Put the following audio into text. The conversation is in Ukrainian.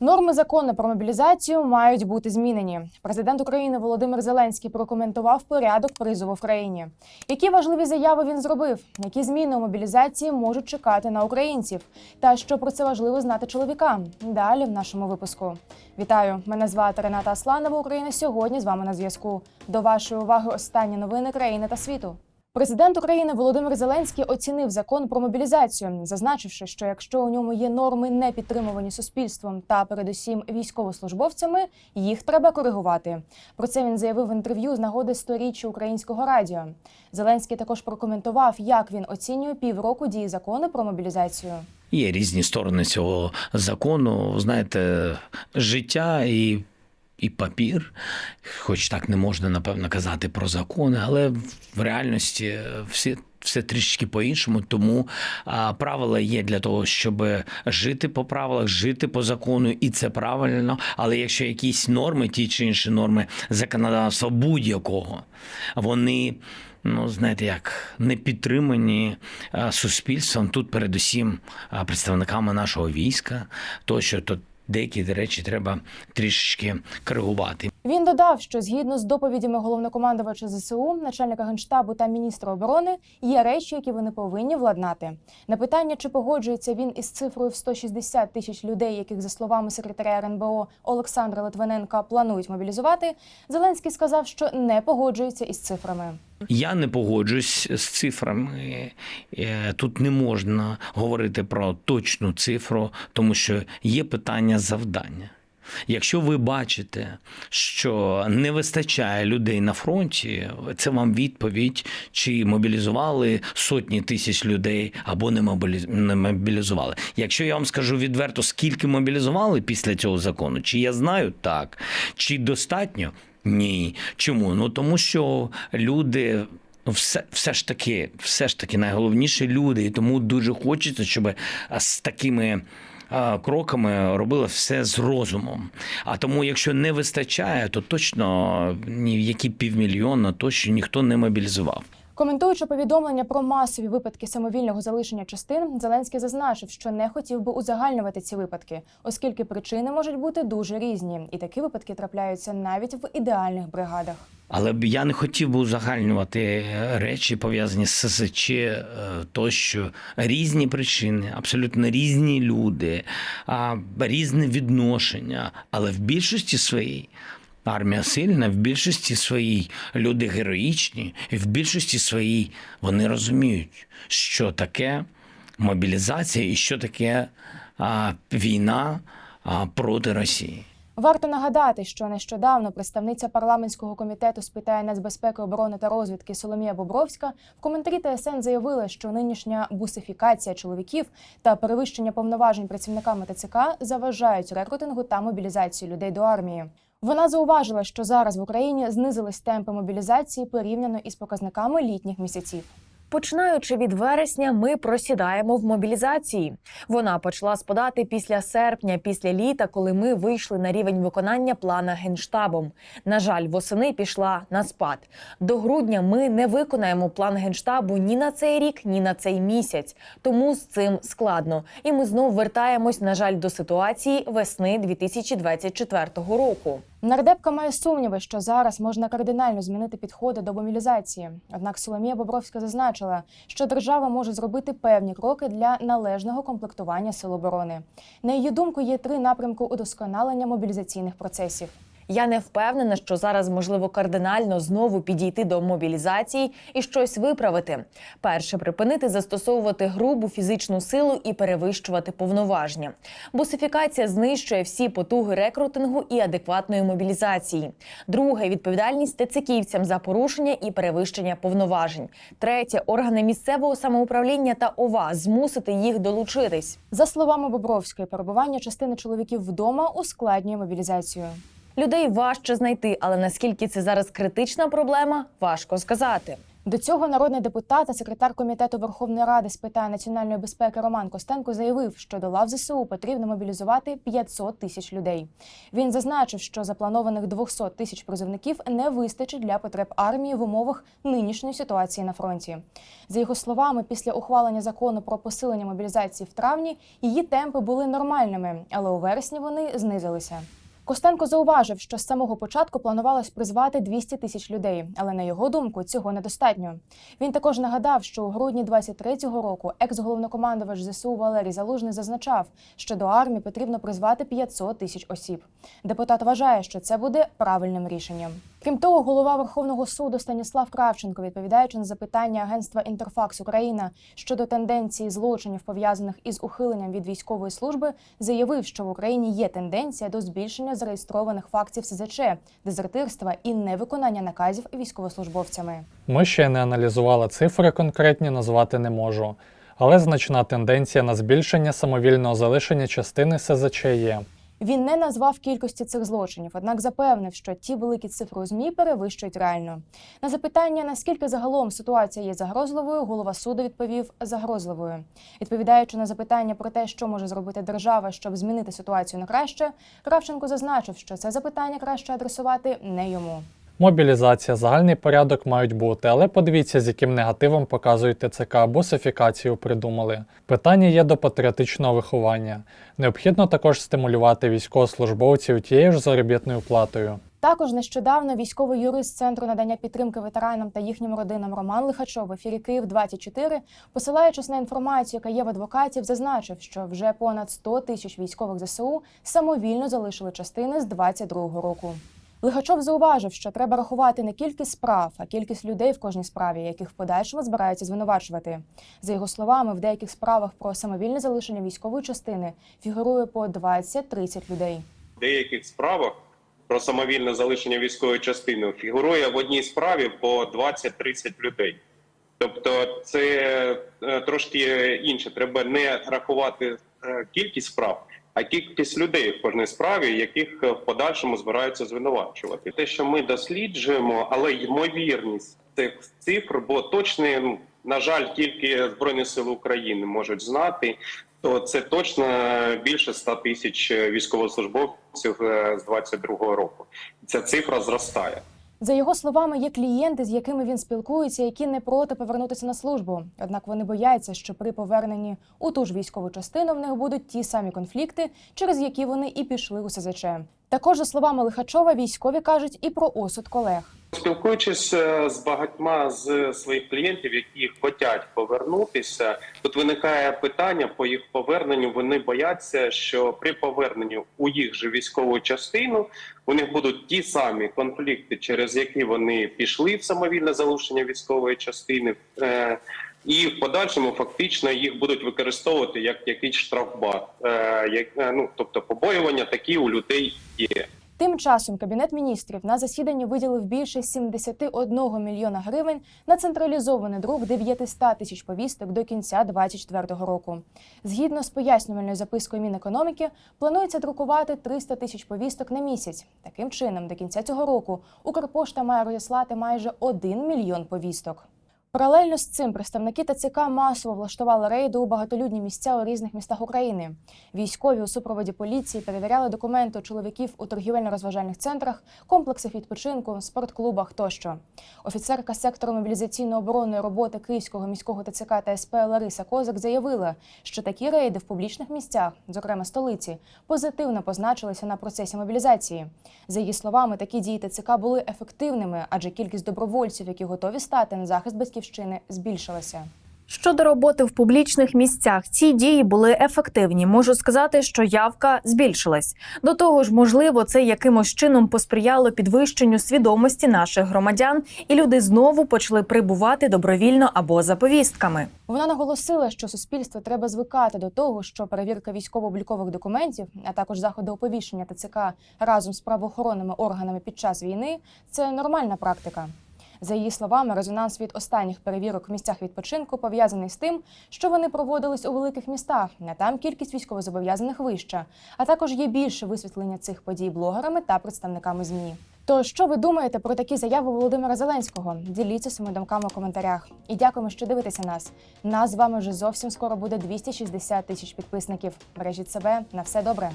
Норми закону про мобілізацію мають бути змінені. Президент України Володимир Зеленський прокоментував порядок призову в країні. Які важливі заяви він зробив? Які зміни у мобілізації можуть чекати на українців? Та що про це важливо знати чоловікам? Далі в нашому випуску. Вітаю! Мене звати Рената Асланова. Україна сьогодні з вами на зв'язку. До вашої уваги останні новини країни та світу. Президент України Володимир Зеленський оцінив закон про мобілізацію, зазначивши, що якщо у ньому є норми, не підтримувані суспільством та передусім військовослужбовцями, їх треба коригувати. Про це він заявив в інтерв'ю з нагоди сторіччя українського радіо. Зеленський також прокоментував, як він оцінює півроку дії закону про мобілізацію. Є різні сторони цього закону. Знаєте, життя і. І папір, хоч так не можна напевно казати про закони, але в реальності всі все трішки по-іншому. Тому а, правила є для того, щоб жити по правилах, жити по закону, і це правильно. Але якщо якісь норми, ті чи інші норми законодавства будь-якого, вони. Ну, знаєте, як не підтримані а, суспільством тут, передусім, а, представниками нашого війська, тощо то деякі речі треба трішечки коригувати. Він додав, що згідно з доповідями головнокомандувача ЗСУ, начальника генштабу та міністра оборони, є речі, які вони повинні владнати. На питання, чи погоджується він із цифрою в 160 тисяч людей, яких за словами секретаря РНБО Олександра Литвиненка планують мобілізувати, Зеленський сказав, що не погоджується із цифрами. Я не погоджуюсь з цифрами. Е, Тут не можна говорити про точну цифру, тому що є питання завдання. Якщо ви бачите, що не вистачає людей на фронті, це вам відповідь, чи мобілізували сотні тисяч людей або не мобілізували. Якщо я вам скажу відверто, скільки мобілізували після цього закону, чи я знаю так, чи достатньо? Ні. Чому? Ну тому що люди. Все, все ж таки, все ж таки найголовніше люди, і тому дуже хочеться, щоб з такими а, кроками робили все з розумом. А тому, якщо не вистачає, то точно ні в які півмільйона точно ніхто не мобілізував. Коментуючи повідомлення про масові випадки самовільного залишення частин, Зеленський зазначив, що не хотів би узагальнювати ці випадки, оскільки причини можуть бути дуже різні, і такі випадки трапляються навіть в ідеальних бригадах. Але б я не хотів би узагальнювати речі, пов'язані з ССЧ, е, тощо різні причини, абсолютно різні люди, різне відношення. Але в більшості своїй армія сильна, в більшості своїй люди героїчні, і в більшості своїй вони розуміють, що таке мобілізація і що таке а, війна а, проти Росії. Варто нагадати, що нещодавно представниця парламентського комітету з питань нацбезпеки, оборони та розвідки Соломія Бобровська в коментарі ТСН заявила, що нинішня бусифікація чоловіків та перевищення повноважень працівниками ТЦК заважають рекрутингу та мобілізації людей до армії. Вона зауважила, що зараз в Україні знизились темпи мобілізації порівняно із показниками літніх місяців. Починаючи від вересня, ми просідаємо в мобілізації. Вона почала спадати після серпня, після літа, коли ми вийшли на рівень виконання плана генштабом. На жаль, восени пішла на спад. До грудня ми не виконаємо план генштабу ні на цей рік, ні на цей місяць. Тому з цим складно. І ми знов вертаємось, на жаль, до ситуації весни 2024 року. Нардепка має сумніви, що зараз можна кардинально змінити підходи до мобілізації. Однак Соломія Бобровська зазначила, що держава може зробити певні кроки для належного комплектування сил оборони. На її думку, є три напрямки удосконалення мобілізаційних процесів. Я не впевнена, що зараз можливо кардинально знову підійти до мобілізації і щось виправити. Перше припинити застосовувати грубу фізичну силу і перевищувати повноваження. Бусифікація знищує всі потуги рекрутингу і адекватної мобілізації. Друге відповідальність тециківцям за порушення і перевищення повноважень. Третє органи місцевого самоуправління та ОВА змусити їх долучитись. За словами Бобровської, перебування частини чоловіків вдома ускладнює мобілізацію. Людей важче знайти, але наскільки це зараз критична проблема, важко сказати. До цього народний депутат та секретар комітету Верховної Ради з питань національної безпеки Роман Костенко заявив, що до лав ЗСУ потрібно мобілізувати 500 тисяч людей. Він зазначив, що запланованих 200 тисяч призовників не вистачить для потреб армії в умовах нинішньої ситуації на фронті. За його словами, після ухвалення закону про посилення мобілізації в травні її темпи були нормальними, але у вересні вони знизилися. Костенко зауважив, що з самого початку планувалось призвати 200 тисяч людей, але на його думку цього недостатньо. Він також нагадав, що у грудні 23-го року екс-головнокомандувач ЗСУ Валерій Залужний зазначав, що до армії потрібно призвати 500 тисяч осіб. Депутат вважає, що це буде правильним рішенням. Крім того, голова Верховного суду Станіслав Кравченко, відповідаючи на запитання агентства Інтерфакс Україна щодо тенденції злочинів пов'язаних із ухиленням від військової служби, заявив, що в Україні є тенденція до збільшення зареєстрованих фактів СЗЧ, дезертирства і невиконання наказів військовослужбовцями. Ми ще не аналізували цифри конкретні, назвати не можу, але значна тенденція на збільшення самовільного залишення частини СЗЧ є. Він не назвав кількості цих злочинів, однак запевнив, що ті великі цифри у змі перевищують реально. На запитання, наскільки загалом ситуація є загрозливою, голова суду відповів загрозливою. Відповідаючи на запитання про те, що може зробити держава, щоб змінити ситуацію на краще, Кравченко зазначив, що це запитання краще адресувати не йому. Мобілізація, загальний порядок мають бути, але подивіться, з яким негативом показують ТЦК або сифікацію придумали. Питання є до патріотичного виховання. Необхідно також стимулювати військовослужбовців тією ж заробітною платою. Також нещодавно військовий юрист центру надання підтримки ветеранам та їхнім родинам Роман Лихачов в ефірі Київ 24 посилаючись на інформацію, яка є в адвокатів, зазначив, що вже понад 100 тисяч військових ЗСУ самовільно залишили частини з 22-го року. Лихачов зауважив, що треба рахувати не кількість справ, а кількість людей в кожній справі, яких в подальшому збираються звинувачувати. За його словами, в деяких справах про самовільне залишення військової частини фігурує по 20-30 людей. В деяких справах про самовільне залишення військової частини фігурує в одній справі по 20-30 людей. Тобто це е, трошки інше. Треба не рахувати е, кількість справ, а кількість людей в кожній справі, яких е, в подальшому збираються звинувачувати. Те, що ми досліджуємо, але ймовірність цих цифр, бо точно, ну, на жаль, тільки Збройні Сили України можуть знати то це точно більше 100 тисяч військовослужбовців е, з 22-го року. Ця цифра зростає. За його словами, є клієнти, з якими він спілкується, які не проти повернутися на службу. Однак вони бояться, що при поверненні у ту ж військову частину в них будуть ті самі конфлікти, через які вони і пішли у СЗЧ. Також за словами Лихачова, військові кажуть і про осуд колег. Спілкуючись е, з багатьма з своїх клієнтів, які хочуть повернутися, тут виникає питання по їх поверненню. Вони бояться, що при поверненні у їх же військову частину у них будуть ті самі конфлікти, через які вони пішли в самовільне залишення військової частини. Е, І в подальшому фактично їх будуть використовувати як якийсь штрафбат. Е, як, ну, тобто побоювання такі у людей є. Тим часом Кабінет міністрів на засіданні виділив більше 71 мільйона гривень на централізований друк 900 тисяч повісток до кінця 2024 року. Згідно з пояснювальною запискою Мінекономіки, планується друкувати 300 тисяч повісток на місяць. Таким чином, до кінця цього року Укрпошта має розіслати майже 1 мільйон повісток. Паралельно з цим представники ТЦК масово влаштували рейди у багатолюдні місця у різних містах України. Військові у супроводі поліції перевіряли документи чоловіків у торгівельно-розважальних центрах, комплексах відпочинку, спортклубах тощо. Офіцерка сектору мобілізаційно-оборонної роботи Київського міського ТЦК та СП Лариса Козак заявила, що такі рейди в публічних місцях, зокрема столиці, позитивно позначилися на процесі мобілізації. За її словами, такі дії ТЦК були ефективними, адже кількість добровольців, які готові стати на захист батьківщини, збільшилася. Щодо роботи в публічних місцях, ці дії були ефективні. Можу сказати, що явка збільшилась. До того ж, можливо, це якимось чином посприяло підвищенню свідомості наших громадян, і люди знову почали прибувати добровільно або за повістками. Вона наголосила, що суспільство треба звикати до того, що перевірка військово-облікових документів, а також заходи оповіщення ТЦК разом з правоохоронними органами під час війни це нормальна практика. За її словами, резонанс від останніх перевірок в місцях відпочинку пов'язаний з тим, що вони проводились у великих містах, а там кількість військовозобов'язаних вища. А також є більше висвітлення цих подій блогерами та представниками змі. То що ви думаєте про такі заяви Володимира Зеленського? Діліться своїми думками у коментарях. І дякуємо, що дивитеся нас. Нас з вами вже зовсім скоро буде 260 тисяч підписників. Бережіть себе на все добре.